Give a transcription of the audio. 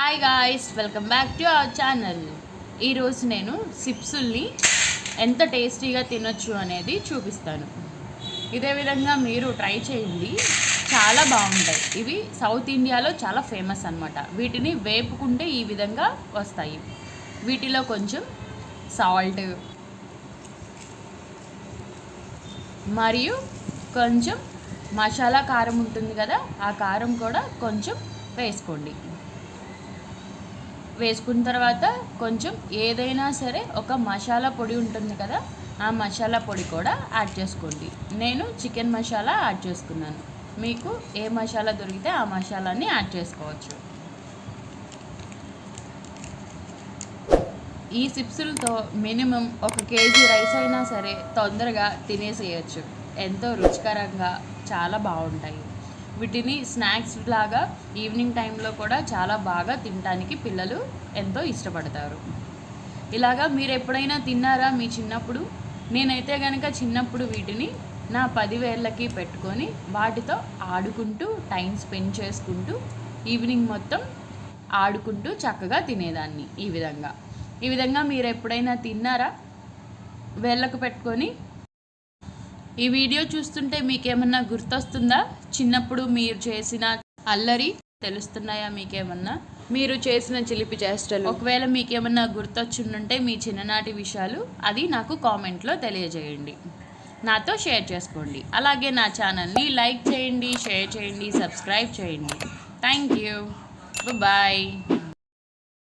Hi guys welcome back to our channel ఈరోజు నేను సిప్సుల్ని ఎంత టేస్టీగా తినొచ్చు అనేది చూపిస్తాను. ఇదే విధంగా మీరు ట్రై చేయండి. చాలా బాగుంటాయి. ఇవి సౌత్ ఇండియాలో చాలా ఫేమస్ అన్నమాట. వీటిని వేపుకుంటే ఈ విధంగా వస్తాయి. వీటిలో కొంచెం సాల్ట్ మరియు కొంచెం మసాలా కారం ఉంటుంది కదా ఆ కారం కూడా కొంచెం వేసుకోండి. వేసుకున్న తర్వాత కొంచెం ఏదైనా సరే ఒక మసాలా పొడి ఉంటుంది కదా ఆ మసాలా పొడి కూడా యాడ్ చేసుకోండి. నేను చికెన్ మసాలా యాడ్ చేసుకున్నాను. మీకు ఏ మసాలా దొరికితే ఆ మసాలాని యాడ్ చేసుకోవచ్చు. ఈ సిప్సులతో మినిమం ఒక కేజీ రైస్ అయినా సరే తొందరగా తినేసేయచ్చు. ఎంతో రుచికరంగా చాలా బాగుంటాయి. వీటిని స్నాక్స్ లాగా ఈవినింగ్ టైంలో కూడా చాలా బాగా తినడానికి పిల్లలు ఎంతో ఇష్టపడతారు. ఇలాగా మీరు ఎప్పుడైనా తిన్నారా మీ చిన్నప్పుడు? నేనైతే కనుక చిన్నప్పుడు వీటిని నా పదివేళ్ళకి పెట్టుకొని వాటితో ఆడుకుంటూ టైం స్పెండ్ చేసుకుంటూ ఈవినింగ్ మొత్తం ఆడుకుంటూ చక్కగా తినేదాన్ని ఈ విధంగా. ఈ విధంగా మీరు ఎప్పుడైనా తిన్నారా? వేళ్ళకు పెట్టుకొని ఈ వీడియో చూస్తుంటే మీకేమన్నా గుర్తొస్తుందా? చిన్నప్పుడు మీరు చేసిన అల్లరి తెలుస్తున్నాయా మీకేమన్నా? మీరు చేసిన చిలిపి చేష్టలు. ఒకవేళ మీకేమన్నా గుర్తొచ్చుండుంటే మీ చిన్ననాటి విషయాలు అది నాకు కామెంట్లో తెలియజేయండి. నాతో షేర్ చేసుకోండి. అలాగే నా ఛానల్ని లైక్ చేయండి షేర్ చేయండి సబ్స్క్రైబ్ చేయండి. Thank you. బాయ్